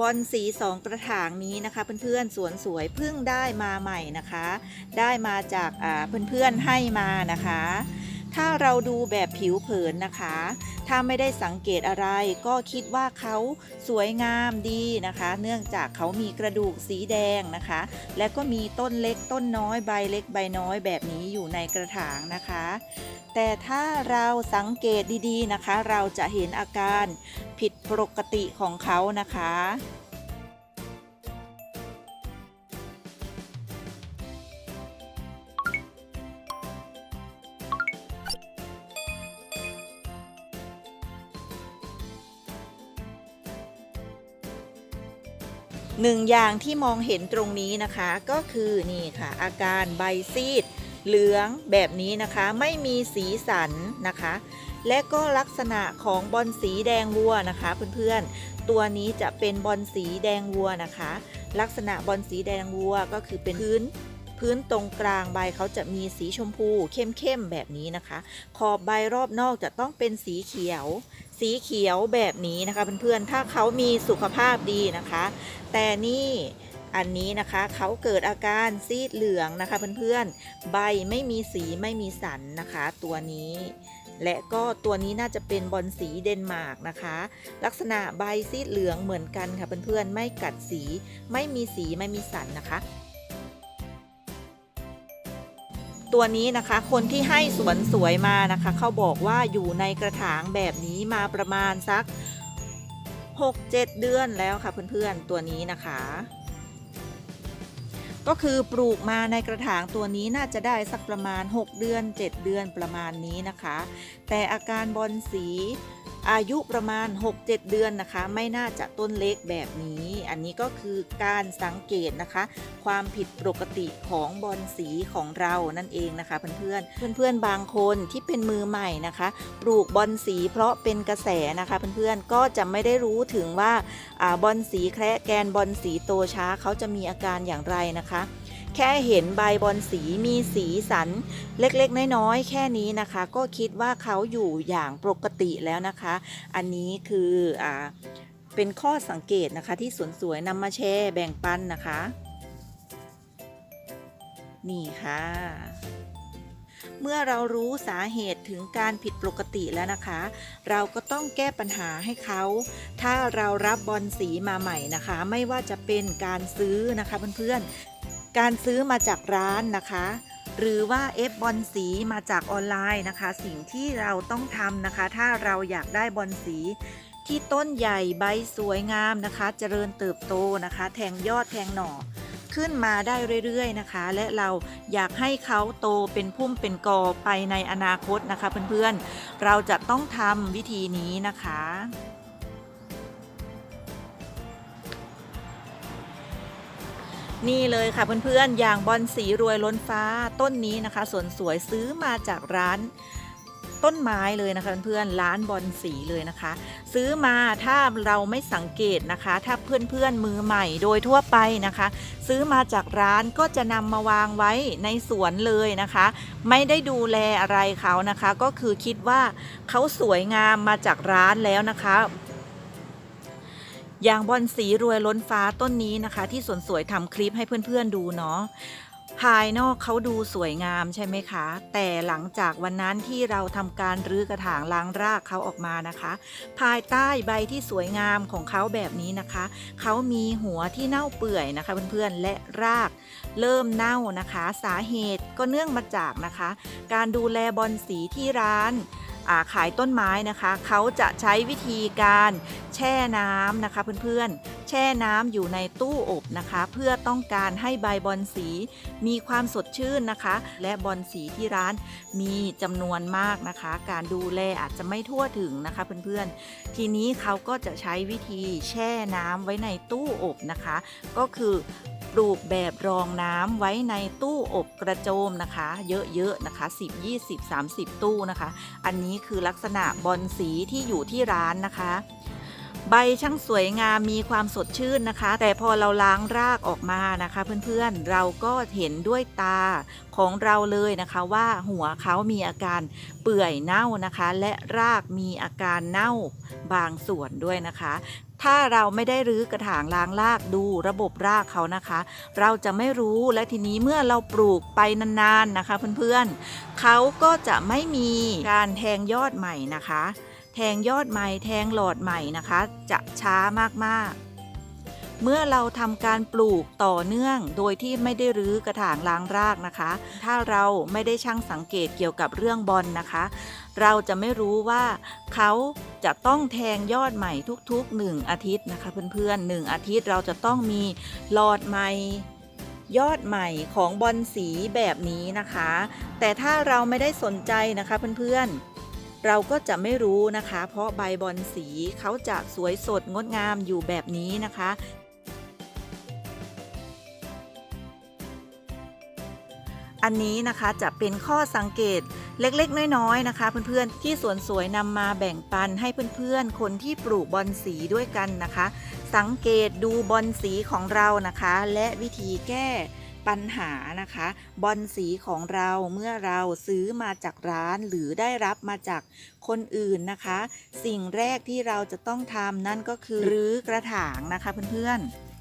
บอลสีสองกระถางนี้นะคะเพื่อนๆสวนสวยเพิ่งได้มาใหม่นะคะ ได้มาจากเพื่อนๆให้มานะคะ ถ้าเราดูแบบผิวเผินนะคะ ถ้าไม่ได้สังเกตอะไร ก็คิดว่าเขาสวยงามดีนะคะ เนื่องจากเขามีกระดูกสีแดงนะคะ และก็มีต้นเล็กต้นน้อยใบเล็กใบน้อยแบบนี้อยู่ในกระถางนะคะ แต่ถ้าเราสังเกตดีๆนะคะ เราจะเห็นอาการผิดปกติของเขานะคะ หนึ่งอย่างที่มองเห็นตรงนี้นะคะก็คือนี่ค่ะ อาการใบซีด เหลืองแบบนี้นะคะไม่มีสีสันนะคะ และก็ลักษณะของบอลสีแดงวัวนะคะ เพื่อนๆ ตัวนี้จะเป็นบอลสีแดงวัวนะคะ ลักษณะบอลสีแดงวัวก็คือเป็นพื้น พื้นตรงกลางใบเขาจะมีสีชมพูเข้มๆแบบนี้นะคะ ขอบใบรอบนอกจะต้องเป็นสีเขียว สีเขียวแบบนี้นะคะเพื่อนๆถ้าเขามีสุขภาพดีนะคะ แต่นี่อันนี้นะคะเขาเกิดอาการซีดเหลืองนะคะเพื่อนๆ ใบไม่มีสีไม่มีสันนะคะ ตัวนี้ และก็ตัวนี้น่าจะเป็นบอลสีเดนมาร์กนะคะ ลักษณะใบซีดเหลืองเหมือนกันค่ะเพื่อนๆ ไม่กัดสี ไม่มีสีไม่มีสันนะคะ ตัวนี้นะคะ คนที่ให้สวนสวยมานะคะ เขาบอกว่าอยู่ในกระถางแบบนี้มาประมาณสัก 6-7 เดือนแล้วค่ะเพื่อนๆตัวนี้นะคะ ก็คือปลูกมาในกระถางตัวนี้น่าจะได้สักประมาณ 6 เดือน 7 เดือนประมาณนี้นะคะ แต่อาการบอลสี อายุประมาณ 6-7 เดือนนะคะ ไม่น่าจะต้นเล็กแบบนี้ อันนี้ก็คือการสังเกตนะคะ ความผิดปกติของบอลสีของเรานั่นเองนะคะเพื่อนๆเพื่อนๆบางคนที่เป็นมือใหม่นะคะ ปลูกบอลสีเพราะเป็นกระแสนะคะเพื่อนๆก็จะไม่ได้รู้ถึงว่าอาบอลสีแคระแกนบอลสีโตช้าเขาจะมีอาการอย่างไรนะคะ แค่เห็นใบบอลสีมีสีสันเล็กๆ น้อยๆ แค่นี้นะคะ ก็คิดว่าเขาอยู่อย่างปกติแล้วนะคะ อันนี้คืออเป็นข้อสังเกตนะคะที่สวนสวยนำมาแชร์แบ่งปันนะคะ นี่ค่ะ เมื่อเรารู้สาเหตุถึงการผิดปกติแล้วนะคะ เราก็ต้องแก้ปัญหาให้เขา ถ้าเรารับบอลสีมาใหม่นะคะ ไม่ว่าจะเป็นการซื้อนะคะเพื่อนๆ การซื้อมาจากร้านนะคะ หรือว่าเอฟบอลสีมาจากออนไลน์นะคะ สิ่งที่เราต้องทำนะคะ ถ้าเราอยากได้บอลสีที่ต้นใหญ่ใบสวยงามนะคะ เจริญเติบโตนะคะ แทงยอดแทงหน่อ ขึ้นมาได้เรื่อยๆนะคะ และเราอยากให้เขาโตเป็นพุ่มเป็นกอไปในอนาคตนะคะ เพื่อนๆ เราจะต้องทำวิธีนี้นะคะ นี่เลยค่ะเพื่อนๆ อย่างบอลสีรวยล้นฟ้าต้นนี้นะคะสวนสวยซื้อมาจากร้านต้นไม้เลยนะคะเพื่อนๆร้านบอลสีเลยนะคะ ซื้อมาถ้าเราไม่สังเกตนะคะ ถ้าเพื่อนๆมือใหม่โดยทั่วไปนะคะ ซื้อมาจากร้านก็จะนำมาวางไว้ในสวนเลยนะคะ ไม่ได้ดูแลอะไรเขานะคะ ก็คือคิดว่าเขาสวยงามมาจากร้านแล้วนะคะ อย่างบอลสีรวยล้นฟ้าต้นนี้นะคะ ที่สวนสวยทำคลิปให้เพื่อนๆดูเนาะภายนอกเขาดูสวยงามใช่ไหมคะ แต่หลังจากวันนั้นที่เราทำการรื้อกระถางล้างรากเขาออกมานะคะ ภายใต้ใบที่สวยงามของเขาแบบนี้นะคะ เขามีหัวที่เน่าเปื่อยนะคะเพื่อนๆและรากเริ่มเน่านะคะ สาเหตุก็เนื่องมาจากนะคะ การดูแลบอลสีที่ร้าน ขายต้นไม้นะคะ เขาจะใช้วิธีการแช่น้ำนะคะเพื่อนๆ แช่น้ำอยู่ในตู้อบนะคะ เพื่อต้องการให้ใบบอลสี มีความสดชื่นนะคะ และบอลสีที่ร้านมีจำนวนมากนะคะ การดูแลอาจจะไม่ทั่วถึงนะคะเพื่อนๆ ทีนี้เขาก็จะใช้วิธีแช่น้ำไว้ในตู้อบนะคะ ก็คือ ปลูกแบบรองน้ำไว้ในตู้อบกระโจมนะคะ เยอะๆนะคะ 10 20 30 ตู้นะคะ อันนี้คือลักษณะบอลสีที่อยู่ที่ร้านนะคะ ใบช่างสวยงามมีความสดชื่นนะคะ แต่พอเราล้างรากออกมานะคะ เพื่อนๆเราก็เห็นด้วยตาของเราเลยนะคะว่าหัวเขามีอาการเปื่อยเน่านะคะ และรากมีอาการเน่าบางส่วนด้วยนะคะ ถ้าเราไม่ได้รื้อกระถางล้างรากดูระบบรากเขานะคะ เราจะไม่รู้และทีนี้เมื่อเราปลูกไปนานๆนะคะ เพื่อนๆเขาก็จะไม่มีการแทงยอดใหม่นะคะ แทงยอดใหม่แทงหลอดใหม่นะคะ จะช้ามากๆ เมื่อเราทำการปลูกต่อเนื่องโดยที่ไม่ได้รื้อกระถางล้างรากนะคะ ถ้าเราไม่ได้ช่างสังเกตเกี่ยวกับเรื่องบอลนะคะ เราจะไม่รู้ว่าเขาจะต้องแทงยอดใหม่ทุกๆ 1 อาทิตย์นะคะ เพื่อนๆ1อาทิตย์เราจะต้องมีหลอดใหม่ยอดใหม่ของบอลสีแบบนี้นะคะ แต่ถ้าเราไม่ได้สนใจนะคะเพื่อนๆ เราก็จะไม่รู้นะคะ เพราะใบบอลสีเขาจะสวยสดงดงามอยู่แบบนี้นะคะ อันนี้นะคะจะเป็นข้อสังเกตเล็กๆ น้อยๆ นะคะ เพื่อนๆ ที่สวนสวยนำมาแบ่งปันให้เพื่อนๆ คนที่ปลูกบอลสีด้วยกันนะคะ สังเกตดูบอลสีของเรานะคะ และวิธีแก้ ปัญหานะคะ บอลสีของเราเมื่อเราซื้อมาจากร้านหรือได้รับมาจากคนอื่นนะคะ สิ่งแรกที่เราจะต้องทำนั่นก็คือรื้อกระถางนะคะเพื่อนๆ